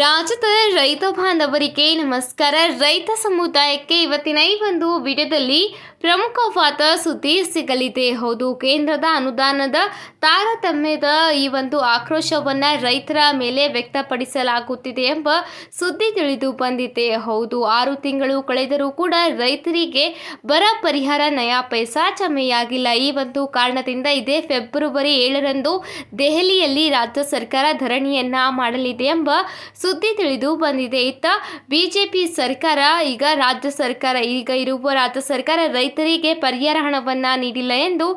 ರಾಜ್ಯದ ರೈತ ಬಾಂಧವರಿಗೆ ನಮಸ್ಕಾರ. ರೈತ ಸಮುದಾಯಕ್ಕೆ ಇವತ್ತಿನ ಈ ಒಂದು ವಿಡಿಯೋದಲ್ಲಿ ಪ್ರಮುಖವಾದ ಸುದ್ದಿ ಸಿಗಲಿದೆ. ಹೌದು, ಕೇಂದ್ರದ ಅನುದಾನದ ತಾರತಮ್ಯದ ಈ ಒಂದು ಆಕ್ರೋಶವನ್ನು ರೈತರ ಮೇಲೆ ವ್ಯಕ್ತಪಡಿಸಲಾಗುತ್ತಿದೆ ಎಂಬ ಸುದ್ದಿ ತಿಳಿದು ಬಂದಿದೆ. ಹೌದು, ಆರು ತಿಂಗಳು ಕಳೆದರೂ ಕೂಡ ರೈತರಿಗೆ ಬರ ಪರಿಹಾರ ನಯಾ ಪೈಸಾ ಜಮೆಯಾಗಿಲ್ಲ. ಈ ಒಂದು ಕಾರಣದಿಂದ ಇದೇ ಫೆಬ್ರವರಿ ಏಳರಂದು ದೆಹಲಿಯಲ್ಲಿ ರಾಜ್ಯ ಸರ್ಕಾರ ಧರಣಿಯನ್ನ ಮಾಡಲಿದೆ ಎಂಬ ಸುದ್ದಿ ತಿಳಿದು ಬಂದಿದೆ. ಇತ್ತ ಬಿಜೆಪಿ ಸರ್ಕಾರ, ಈಗ ರಾಜ್ಯ ಸರ್ಕಾರ, ಈಗ ಇರುವ ರಾಜ್ಯ ಸರ್ಕಾರ ರೈತರಿಗೆ ಪರಿಹಾರ ಹಣವನ್ನು ನೀಡಿಲ್ಲ ಎಂದು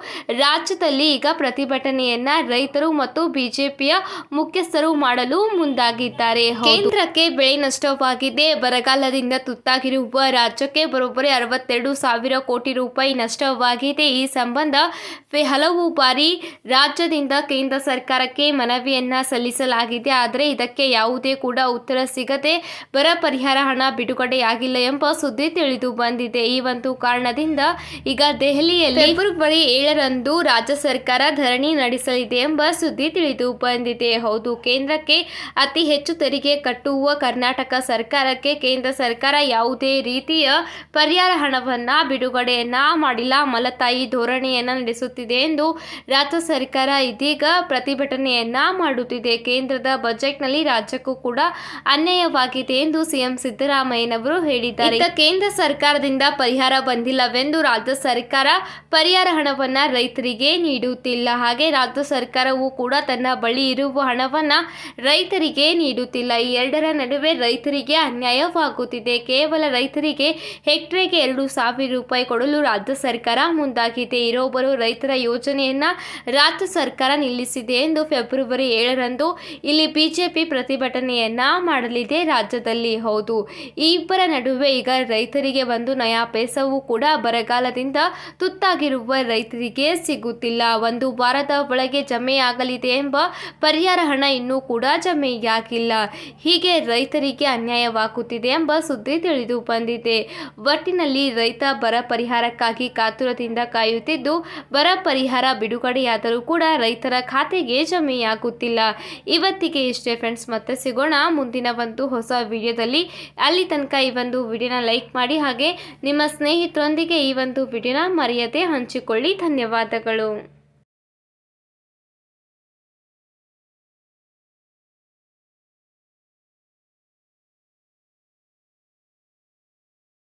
ರಾಜ್ಯದಲ್ಲಿ ಈಗ ಪ್ರತಿಭಟನೆಯನ್ನ ರೈತರು ಮತ್ತು ಬಿಜೆಪಿಯ ಮುಖ್ಯಸ್ಥರು ಮಾಡಲು ಮುಂದಾಗಿದ್ದಾರೆ. ಕೇಂದ್ರಕ್ಕೆ ಬೆಳೆ ನಷ್ಟವಾಗಿದೆ. ಬರಗಾಲದಿಂದ ತುತ್ತಾಗಿರುವ ರಾಜ್ಯಕ್ಕೆ ಬರೋಬ್ಬರಿ ಅರವತ್ತೆರಡು ಸಾವಿರ ಕೋಟಿ ರೂಪಾಯಿ ನಷ್ಟವಾಗಿದೆ. ಈ ಸಂಬಂಧ ಹಲವು ಬಾರಿ ರಾಜ್ಯದಿಂದ ಕೇಂದ್ರ ಸರ್ಕಾರಕ್ಕೆ ಮನವಿಯನ್ನ ಸಲ್ಲಿಸಲಾಗಿದೆ. ಆದರೆ ಇದಕ್ಕೆ ಯಾವುದೇ ಕೂಡ ಉತ್ತರ ಸಿಗದೆ ಬರ ಪರಿಹಾರ ಹಣ ಬಿಡುಗಡೆಯಾಗಿಲ್ಲ ಎಂಬ ಸುದ್ದಿ ತಿಳಿದು ಬಂದಿದೆ. ಈ ಒಂದು ಕಾರಣದಿಂದ ಈಗ ದೆಹಲಿಯಲ್ಲಿ ಫೆಬ್ರವರಿ ಏಳರಂದು ರಾಜ್ಯ ಸರ್ಕಾರ ಧರಣಿ ನಡೆಸಲಿದೆ ಎಂಬ ಸುದ್ದಿ ತಿಳಿದು ಬಂದಿದೆ. ಹೌದು, ಕೇಂದ್ರಕ್ಕೆ ಅತಿ ಹೆಚ್ಚು ತೆರಿಗೆ ಕಟ್ಟುವ ಕರ್ನಾಟಕ ಸರ್ಕಾರಕ್ಕೆ ಕೇಂದ್ರ ಸರ್ಕಾರ ಯಾವುದೇ ರೀತಿಯ ಪರಿಹಾರ ಹಣವನ್ನ ಬಿಡುಗಡೆಯನ್ನ ಮಾಡಿಲ್ಲ. ಮಲತಾಯಿ ಧೋರಣೆಯನ್ನ ನಡೆಸುತ್ತಿದೆ ಎಂದು ರಾಜ್ಯ ಸರ್ಕಾರ ಇದೀಗ ಪ್ರತಿಭಟನೆಯನ್ನ ಮಾಡುತ್ತಿದೆ. ಕೇಂದ್ರದ ಬಜೆಟ್ನಲ್ಲಿ ರಾಜ್ಯಕ್ಕೂ ಕೂಡ ಅನ್ಯಾಯವಾಗಿದೆ ಎಂದು ಸಿಎಂ ಸಿದ್ದರಾಮಯ್ಯನವರು ಹೇಳಿದ್ದಾರೆ. ಕೇಂದ್ರ ಸರ್ಕಾರದಿಂದ ಪರಿಹಾರ ಬಂದಿಲ್ಲವೆಂದು ರಾಜ್ಯ ಸರ್ಕಾರ ಪರಿಹಾರ ಹಣವನ್ನ ರೈತರಿಗೆ ನೀಡುತ್ತಿಲ್ಲ. ಹಾಗೆ ರಾಜ್ಯ ಸರ್ಕಾರವು ಕೂಡ ತನ್ನ ಬಳಿ ಇರುವ ಹಣವನ್ನ ರೈತರಿಗೆ ನೀಡುತ್ತಿಲ್ಲ. ಈ ಎರಡರ ನಡುವೆ ರೈತರಿಗೆ ಅನ್ಯಾಯವಾಗುತ್ತಿದೆ. ಕೇವಲ ರೈತರಿಗೆ ಹೆಕ್ಟ್ರೇಗೆ ಎರಡು ಸಾವಿರ ರೂಪಾಯಿ ಕೊಡಲು ರಾಜ್ಯ ಸರ್ಕಾರ ಮುಂದಾಗಿದೆ. ಇರೋಬ್ಬರು ರೈತರ ಯೋಜನೆಯನ್ನ ರಾಜ್ಯ ಸರ್ಕಾರ ನಿಲ್ಲಿಸಿದೆ ಎಂದು ಫೆಬ್ರವರಿ ಏಳರಂದು ಇಲ್ಲಿ ಬಿಜೆಪಿ ಪ್ರತಿಭಟನೆಯನ್ನ ಮಾಡಲಿದೆ ರಾಜ್ಯದಲ್ಲಿ. ಹೌದು, ಈ ಇಬ್ಬರ ನಡುವೆ ಈಗ ರೈತರಿಗೆ ಒಂದು ನಯಾ ಪೈಸವೂ ಕೂಡ ಬರಗಾಲದಿಂದ ತುತ್ತಾಗಿರುವ ರೈತರಿಗೆ ಸಿಗುತ್ತಿಲ್ಲ. ಒಂದು ವಾರದ ಒಳಗೆ ಜಮೆಯಾಗಲಿದೆ ಎಂಬ ಪರಿಹಾರ ಹಣ ಇನ್ನೂ ಕೂಡ ಜಮೆಯಾಗಿಲ್ಲ. ಹೀಗೆ ರೈತರಿಗೆ ಅನ್ಯಾಯವಾಗುತ್ತಿದೆ ಎಂಬ ಸುದ್ದಿ ತಿಳಿದು ಬಂದಿದೆ. ಒಟ್ಟಿನಲ್ಲಿ ರೈತ ಬರ ಪರಿಹಾರಕ್ಕಾಗಿ ಕಾತುರದಿಂದ ಕಾಯುತ್ತಿದ್ದು, ಬರ ಪರಿಹಾರ ಬಿಡುಗಡೆಯಾದರೂ ಕೂಡ ರೈತರ ಖಾತೆಗೆ ಜಮೆಯಾಗುತ್ತಿಲ್ಲ. ಇವತ್ತಿಗೆ ಇಷ್ಟೇ ಫ್ರೆಂಡ್ಸ್ ಮತ್ತೆ ಸಿಗೋಣ ಮುಂದಿನ ಒಂದು ಹೊಸ ವಿಡಿಯೋದಲ್ಲಿ ಅಲ್ಲಿ ತನಕ ಈ ಒಂದು ವಿಡಿಯೋನ ಲೈಕ್ ಮಾಡಿ ಹಾಗೆ ನಿಮ್ಮ ಸ್ನೇಹಿತರೊಂದಿಗೆ ಈ ಒಂದು ವಿಡಿಯೋನ ಮರೆಯದೆ ಹಂಚಿಕೊಳ್ಳಿ. ಧನ್ಯವಾದಗಳು.